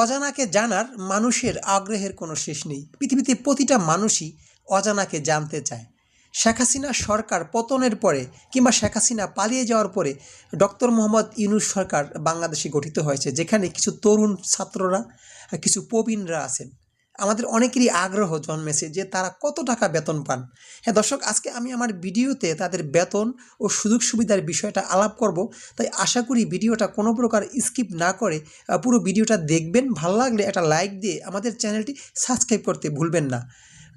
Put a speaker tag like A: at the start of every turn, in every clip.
A: অজানাকে জানার মানুষের আগ্রহের কোনো শেষ নেই। পৃথিবীতে প্রতিটা মানুষই অজানাকে জানতে চায়। শেখ হাসিনা সরকার পতনের পরে কিংবা শেখ হাসিনা পালিয়ে যাওয়ার পরে ডক্টর মোহাম্মদ ইউনুস সরকার বাংলাদেশে গঠিত হয়েছে, যেখানে কিছু তরুণ ছাত্ররা, কিছু প্রবীণরা আছেন। আমাদের অনেকেরই আগ্রহ জন্মেছে যে তারা কত টাকা বেতন পান। হ্যাঁ দর্শক, আজকে আমি আমার ভিডিওতে তাদের বেতন ও সুযোগ সুবিধার বিষয়টা আলাপ করব। তাই আশা করি ভিডিওটা কোনো প্রকার স্কিপ না করে পুরো ভিডিওটা দেখবেন। ভালো লাগলে একটা লাইক দিয়ে আমাদের চ্যানেলটি সাবস্ক্রাইব করতে ভুলবেন না।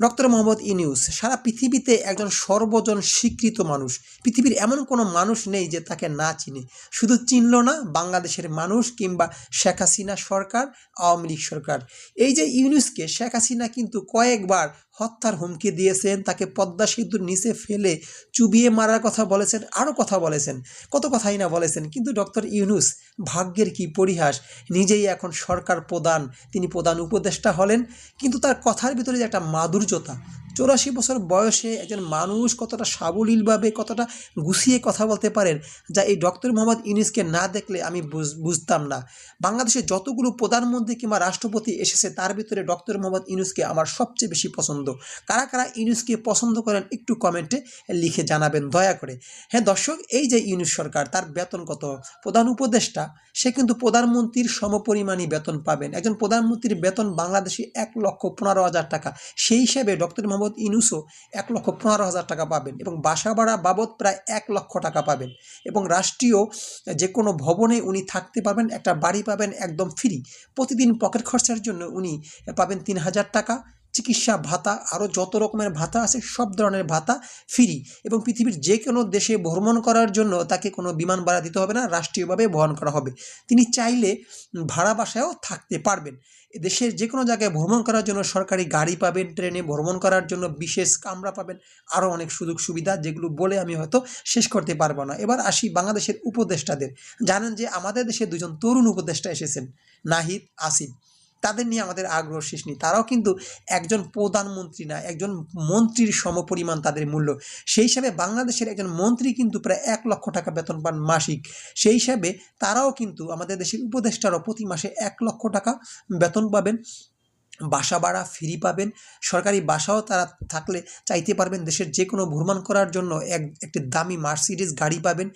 A: ডক্টর মোহাম্মদ ইনিউস সারা পৃথিবীতে একজন সর্বজন স্বীকৃত মানুষ। পৃথিবীর এমন কোনো মানুষ নেই যে তাকে না চিনে। শুধু চিনল না, বাংলাদেশের মানুষ কিংবা শেখ হাসিনা সরকার, আওয়ামী লীগ সরকার। এই যে ইউনিউসকে, শেখ হাসিনা কিন্তু কয়েকবার হত্যার হুমকি দিয়েছেন, তাকে পদ্মা সেতুর নিচে ফেলে চুবিয়ে মারার কথা বলেছেন, আরও কথা বলেছেন, কত কথাই না বলেছেন। কিন্তু ডক্টর ইউনুস, ভাগ্যের কি পরিহাস? নিজেই এখন সরকার প্রধান, তিনি প্রধান উপদেষ্টা হলেন, কিন্তু তার কথার ভিতরে যে একটা মাধুর্যতা, চৌরাশি বছর বয়সে একজন মানুষ কতটা সাবলীলভাবে, কতটা গুছিয়ে কথা বলতে পারেন, যা এই ডক্টর মোহাম্মদ ইউনুসকে না দেখলে আমি বুঝ- বুঝতাম না। বাংলাদেশে যতগুলো প্রধানমন্ত্রী কিংবা রাষ্ট্রপতি এসেছে, তার ভিতরে ডক্টর মোহাম্মদ ইউনুসকে আমার সবচেয়ে বেশি পছন্দ। কারা কারা ইউনুসকে পছন্দ করেন একটু কমেন্টে লিখে জানাবেন, দয়া করে। হ্যাঁ দর্শক, এই যে ইউনুস সরকার, তার বেতন কত প্রধান উপদেষ্টা, সে কিন্তু প্রধানমন্ত্রীর সমপরিমাণই বেতন পাবেন। একজন প্রধানমন্ত্রীর বেতন বাংলাদেশে এক লক্ষ পনেরো হাজার টাকা। সেই হিসাবে ডক্টর মোহাম্মদ ইনুসও এক লক্ষ পনেরো হাজার টাকা পাবেন এবং বাসা ভাড়া বাবদ প্রায় এক লক্ষ টাকা পাবেন এবং রাষ্ট্রীয় যে কোনো ভবনে উনি থাকতে পারবেন, একটা বাড়ি পাবেন একদম ফ্রি। প্রতিদিন পকেট খরচার জন্য উনি পাবেন তিন হাজার টাকা। চিকিৎসা ভাতা, আরও যত রকমের ভাতা আছে, সব ধরনের ভাতা ফ্রি এবং পৃথিবীর যে কোনো দেশে ভ্রমণ করার জন্য তাকে কোনো বিমান ভাড়া দিতে হবে না, রাষ্ট্রীয়ভাবে বহন করা হবে। তিনি চাইলে ভাড়া বাসায়ও থাকতে পারবেন। দেশের যে কোনো জায়গায় ভ্রমণ করার জন্য সরকারি গাড়ি পাবেন, ট্রেনে ভ্রমণ করার জন্য বিশেষ কামরা পাবেন, আরও অনেক সুযোগ সুবিধা যেগুলো বলে আমি হয়তো শেষ করতে পারব না। এবার আসি বাংলাদেশের উপদেষ্টাদের। জানেন যে আমাদের দেশে দুজন তরুণ উপদেষ্টা এসেছেন, নাহিদ আসিফ। তাদের নিয়ে আমাদের আগ্রহ শেষ নেই। তারাও কিন্তু একজন প্রধানমন্ত্রী না, একজন মন্ত্রীর সমপরিমাণ তাদের মূল্য। সেই হিসাবে বাংলাদেশের একজন মন্ত্রী কিন্তু প্রায় এক লক্ষ টাকা বেতন পান মাসিক। সেই হিসাবে তারাও কিন্তু আমাদের দেশের উপদেষ্টারও প্রতি মাসে এক লক্ষ টাকা বেতন পাবেন। বাসা ভাড়া ফ্রি পাবেন। সরকারি বাসাও তারা থাকলে চাইতে পারবেন দেশের যে কোনো ভ্রমণ করার জন্য এক, একটি দামি মার্সিডিজ গাড়ি পাবেন।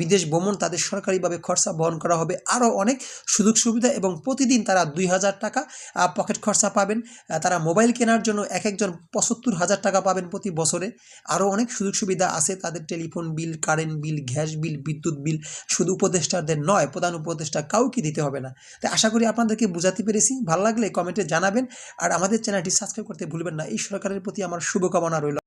A: বিদেশ ভ্রমণ তাদের সরকারিভাবে খরচা বহন করা হবে। আরও অনেক সুযোগ সুবিধা এবং প্রতিদিন তারা দুই হাজার টাকা পকেট খরচা পাবেন। তারা মোবাইল কেনার জন্য এক একজন পঁচাত্তর হাজার টাকা পাবেন প্রতি বছরে। আরও অনেক সুযোগ সুবিধা আছে তাদের telephone bill current bill gas bill বিদ্যুৎ বিল শুধু উপদেষ্টাদের নয়, প্রধান উপদেষ্টা কাউকে দিতে হবে না। তাই আশা করি আপনাদেরকে বোঝাতে পেরেছি। ভালো লাগলে কমেন্টে জানাবেন। আর আমাদের চ্যানেলটি সাবস্ক্রাইব করতে ভুলবেন না। এই সরকারের প্রতি আমার শুভকামনা রইল।